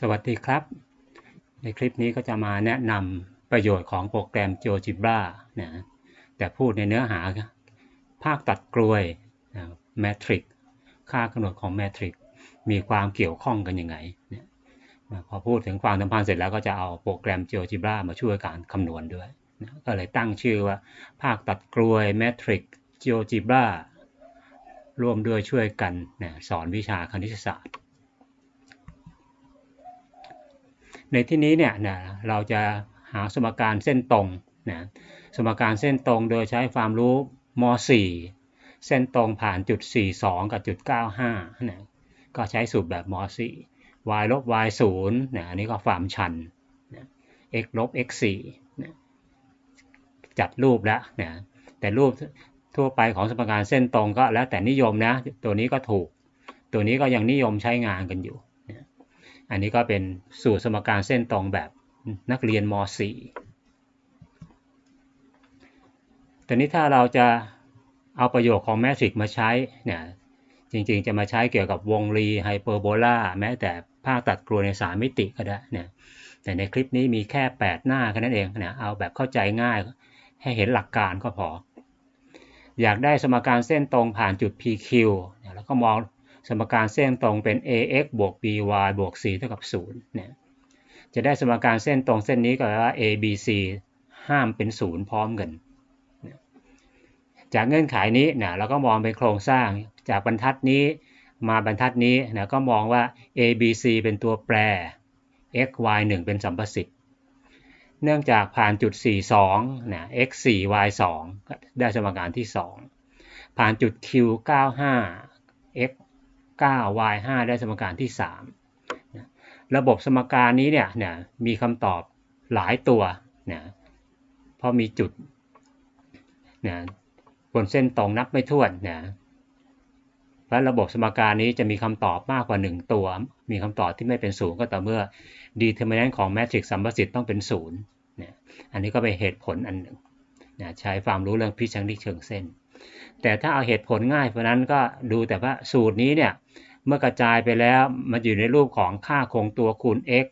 สวัสดีครับ ในคลิปนี้ก็จะมาแนะนำประโยชน์ของโปรแกรม GeoGebra นะแต่พูดในเนื้อหา ภาคตัดกลวยแมทริกค่ากำหนดของแมทริกมีความเกี่ยวข้องกันยังไงนะพอพูดถึงความสัมพันธ์เสร็จแล้วก็จะเอาโปรแกรม GeoGebra มาช่วยการคำนวณด้วยนะก็เลยตั้งชื่อว่า ภาคตัดกลวยแมทริก GeoGebra ร่วมด้วยช่วยกันนะสอนวิชาคณิตศาสตร์ ในที่นี้เนี่ยนะเราจะหาสมการเส้นตรงนะสมการเส้นตรงโดยใช้ความรู้ม .4 เส้นตรงผ่านจุด 42 กับจุด 95นะก็ใช้สูตรแบบม .4 y ลบ y 0นะอันนี้ก็ความชันนะ x ลบ x 4นะจัดรูปแล้วนะแต่รูปทั่วไปของสมการเส้นตรงก็แล้วแต่นิยมนะ ตัวนี้ก็ถูก ตัวนี้ก็ยังนิยมใช้งานกันอยู่ อันนี้ก็เป็นสูตรสมการเส้นตรงแบบนักเรียนม .4 ตอนนี้ถ้าเราจะเอาประโยชน์ของแมทริกมาใช้เนี่ยจริงๆจะมาใช้เกี่ยวกับวงรีไฮเปอร์โบลาแม้แต่ภาคตัดกลัวในสามมิติก็ได้เนี่ยแต่ในคลิปนี้มีแค่ 8 หน้าแค่นั้นเองเนะเอาแบบเข้าใจง่ายให้เห็นหลักการก็พอ อยากได้สมการเส้นตรงผ่านจุด PQ แล้วก็มอง สมการเส้นตรงเป็น ax บวก by บวก c เท่ากับ0เนี่ยจะได้สมการเส้นตรงเส้นนี้ก็แปลว่า a b c ห้ามเป็น 0 พร้อมกัน จากเงื่อนไขนี้นะเราก็มองเป็นโครงสร้างจากบรรทัดนี้มาบรรทัดนี้นะก็มองว่า a b c เป็นตัวแปร x y 1 เป็นสัมประสิทธิ์เนื่องจากผ่านจุด 42นะ x 4 y 2ได้สมการที่ 2 ผ่านจุด q 95 x 9 y 5ได้สมการที่ 3 ระบบสมการนี้เนี่ยเนี่ยมีคำตอบหลายตัวนะเพราะมีจุดนะบนเส้นตรงนับไม่ถ้วนนะและระบบสมการนี้จะมีคำตอบมากกว่า 1 ตัว มีคำตอบที่ไม่เป็นศูนย์ก็ต่อเมื่อ determinant ของแมทริกซ์สัมประสิทธิ์ต้องเป็นศูนย์นะอันนี้ก็เป็นเหตุผลอันหนึ่งนะใช้ความรู้เรื่องพิชังนิเชิงเส้น แต่ถ้าเอาเหตุผลง่ายเพราะนั้นก็ดูแต่ว่าสูตรนี้เนี่ยเมื่อกระจายไปแล้วมันอยู่ในรูปของค่าคงตัวคูณ x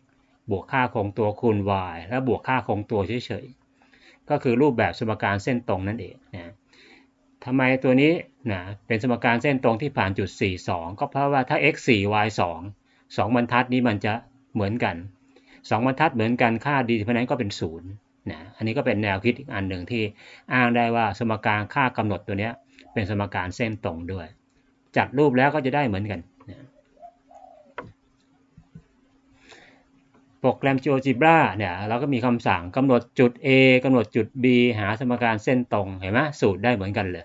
บวกค่าคงตัวคูณ y แล้วบวกค่าคงตัวเฉยๆก็คือรูปแบบสมการเส้นตรงนั่นเองนะทำไมตัวนี้นะเป็นสมการเส้นตรงที่ผ่านจุด 42 ก็เพราะว่าถ้า x 4 y 2 2บรรทัดนี้มันจะเหมือนกัน 2บรรทัดเหมือนกันค่าดีเพราะนั้นก็เป็น 0 นะอันนี้ก็เป็นแนวคิดอีกอันหนึ่งที่อ้างได้ว่าสมการค่ากำหนดตัวนี้เป็นสมการเส้นตรงด้วย จัดรูปแล้วก็จะได้เหมือนกันโปรแกรม GeoGebra เนี่ยเราก็มีคำสั่งกำหนดจุด A กำหนดจุด B หาสมการเส้นตรงเห็นไหมสูตรได้เหมือนกันเลย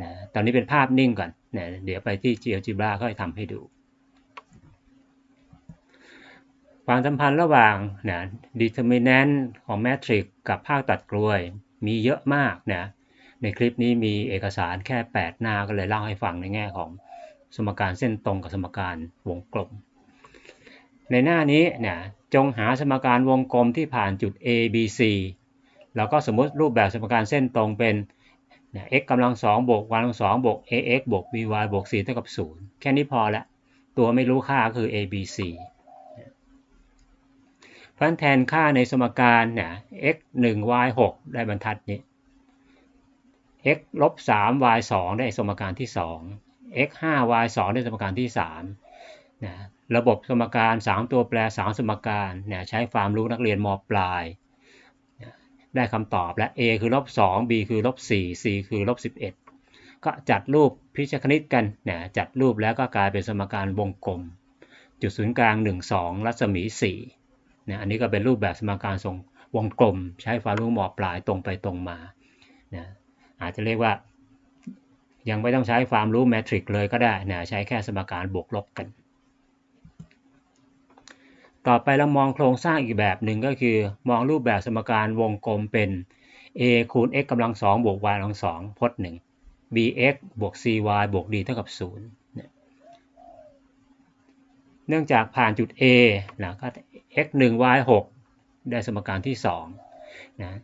นะตอนนี้เป็นภาพนิ่งก่อนนะเดี๋ยวไปที่ GeoGebra ก็จะทำให้ดู ความสัมพันธ์ระหว่างนะ determinant ของแมทริกกับภาคตัดกลวย มีเยอะมากนะในคลิปนี้มีเอกสารแค่ 8 หน้าก็เลยเล่าให้ฟังในแง่ของสมการเส้นตรงกับสมการวงกลม ในหน้านี้เนี่ยจงหาสมการวงกลมที่ผ่านจุด A B C เราก็สมมติรูปแบบสมการเส้นตรงเป็น x กำลังสองบวก y กำลังสองบวก ax บวก by บวก c เท่ากับ0แค่นี้พอละ ตัวไม่รู้ค่าคือ a b c พันแทนค่าในสมการเนี่ย x 1 y 6ได้บรรทัดนี้ x ลบ3 y 2ได้สมการที่ 2 x 5 y 2ได้สมการที่3นะระบบสมการ 3 ตัวแปร 3 สมการเนี่ยใช้ความรู้นักเรียนมปลาย ได้คำตอบและ a คือลบ2 b คือลบ4 c คือลบ11 ก็จัดรูปพิชคณิตกันเนี่ยจัดรูปแล้วก็กลายเป็นสมการวงกลม จุดศูนย์กลาง 1 2 รัศมี 4 นี่ยอันนี้ก็เป็นรูปแบบสมการทรงวงกลม ใช้ความรู้มปลายตรงไปตรงมานะอาจจะเรียกว่า ยังไม่ต้องใช้ความรู้แมทริกเลยก็ได้นะใช้แค่สมการบวกลบกัน ต่อไปเรามองโครงสร้างอีกแบบหนึ่งก็คือ มองรูปแบบสมการวงกลมเป็น a คูณ x กำลังสองบวก y กำลังสองพจน์หนึ่ง bx บวก cy บวก d เท่ากับ0 เนื่องจากผ่านจุด a นะก็ x 1 y 6ได้สมการที่2นะ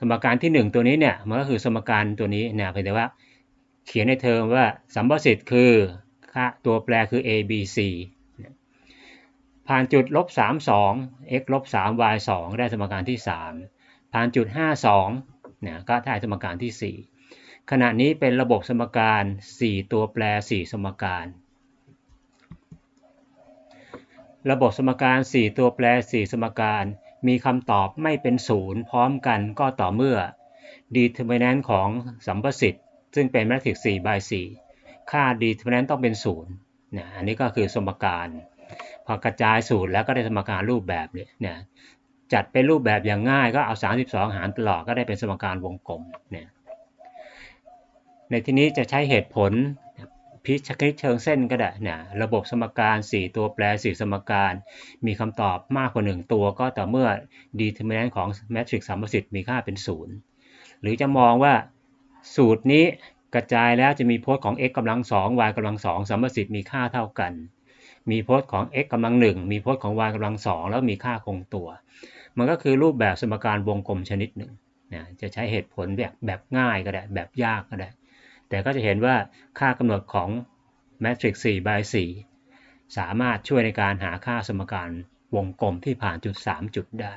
สมการที่ 1 ตัวนี้เนี่ยมันก็คือสมการตัวนี้นะเพียงแต่ว่าเขียนในเทอมว่าสัมประสิทธิ์คือค่าตัวแปรคือ a b c ผ่านจุดลบ3 2 x ลบ3 y 2ได้สมการที่ 3 ผ่านจุด 5 2นี่ยก็ได้สมการที่ 4 ขณะนี้เป็นระบบสมการ 4 ตัวแปร 4 สมการ ระบบสมการ 4 ตัวแปร 4 สมการ มีคำตอบไม่เป็นศูนย์พร้อมกันก็ต่อเมื่อ determinant ของสัมประสิทธิ์ ซึ่งเป็นแมทริกซ์4 by 4 ค่า determinant ต้องเป็นศูนย์นะอันนี้ก็คือสมการพอกระจายสูตรแล้วก็ได้สมการรูปแบบเลยเนี่ยจัดเป็นรูปแบบอย่างง่ายก็เอา 32 หารตลอดก็ได้เป็นสมการวงกลมเนี่ยในที่นี้จะใช้เหตุผล พิชคณิตเชิงเส้นก็ได้เนี่ยระบบสมการ 4 ตัวแปร 4 สมการ มีคำตอบมากกว่า 1 ตัวก็ต่อเมื่อ determinant ของแมทริกซ์สัมประสิทธิ์มีค่าเป็น 0 หรือจะมองว่าสูตรนี้กระจายแล้วจะมีพจน์ของ x กำลัง2 y กำลัง2สัมประสิทธิ์มีค่าเท่ากัน มีพจน์ของ x กำลัง1มีพจน์ของ y กำลัง2แล้วมีค่าคงตัว มันก็คือรูปแบบสมการวงกลมชนิดหนึ่งนะจะใช้เหตุผลแบบแบบง่ายก็ได้แบบยากก็ได้ แต่ก็จะเห็นว่าค่ากำหนดของแมทริกซ์4 by 4 สามารถช่วยในการหาค่าสมการวงกลมที่ผ่านจุด 3 จุดได้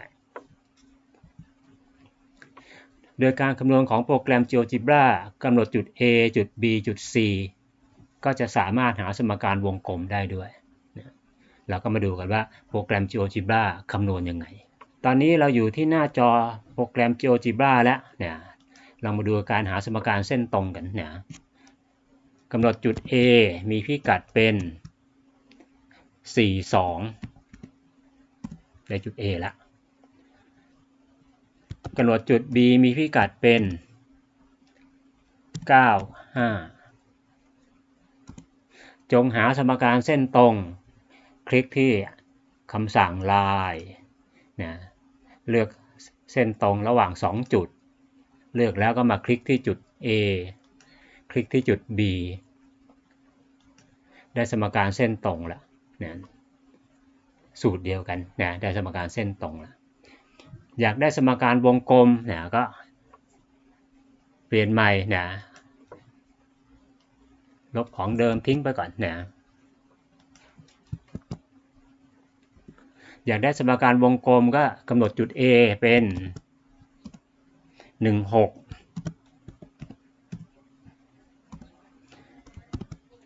โดยการคำนวณของโปรแกรม GeoGebra กำหนดจุด A จุด B จุด C ก็จะสามารถหาสมการวงกลมได้ด้วย เราก็มาดูกันว่าโปรแกรม GeoGebra คำนวณยังไง ตอนนี้เราอยู่ที่หน้าจอโปรแกรม GeoGebra แล้วเนี่ย เรามาดูการหาสมการเส้นตรงกันนะกำหนดจุด A มีพิกัดเป็น 4 2ได้จุด A ล้วกำหนดจุด B มีพิกัดเป็น 9 5 จงหาสมการเส้นตรง คลิกที่คำสั่ง line นะเลือกเส้นตรงระหว่าง 2 จุด เลือกแล้วก็มาคลิกที่จุด A คลิกที่จุด B ได้สมการเส้นตรงแล้วนะสูตรเดียวกันนะได้สมการเส้นตรงแล้วอยากได้สมการวงกลมนะก็เปลี่ยนใหม่นะลบของเดิมทิ้งไปก่อนนะอยากได้สมการวงกลมก็กำหนดจุด A เป็น 16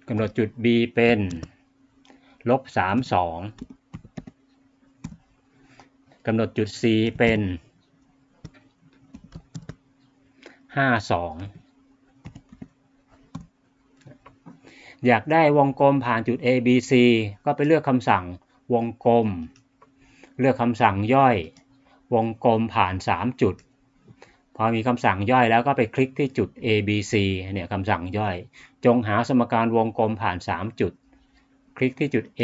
กำหนดจุด B เป็นลบ32กำหนดจุด C เป็น52อยากได้วงกลมผ่านจุด A B C ก็ไปเลือกคำสั่งวงกลม เลือกคำสั่งย่อย วงกลมผ่าน 3 จุด อมีคำสั่งย่อยแล้วก็ไปคลิกที่จุด A B C เนี่ยคำสั่งย่อย จงหาสมการวงกลมผ่าน 3 จุด คลิกที่จุด A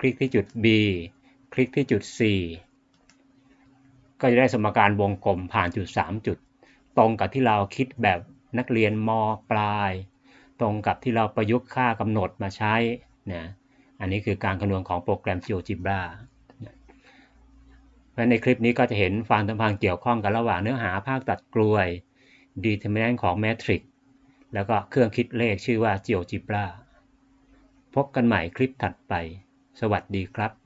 คลิกที่จุด B คลิกที่จุด C ก็จะได้สมการวงกลมผ่านจุด 3 จุด ตรงกับที่เราคิดแบบนักเรียนมปลาย ตรงกับที่เราประยุกต์ค่ากำหนดมาใช้นะอันนี้คือการคำนวณของโปรแกรม GeoGebra และในคลิปนี้ก็จะเห็นความสัมพันธ์เกี่ยวข้องกันระหว่างเนื้อหาภาคตัดกลวย determinant ของ matrix แล้วก็เครื่องคิดเลขชื่อว่า GeoGebra พบกันใหม่คลิปถัดไป สวัสดีครับ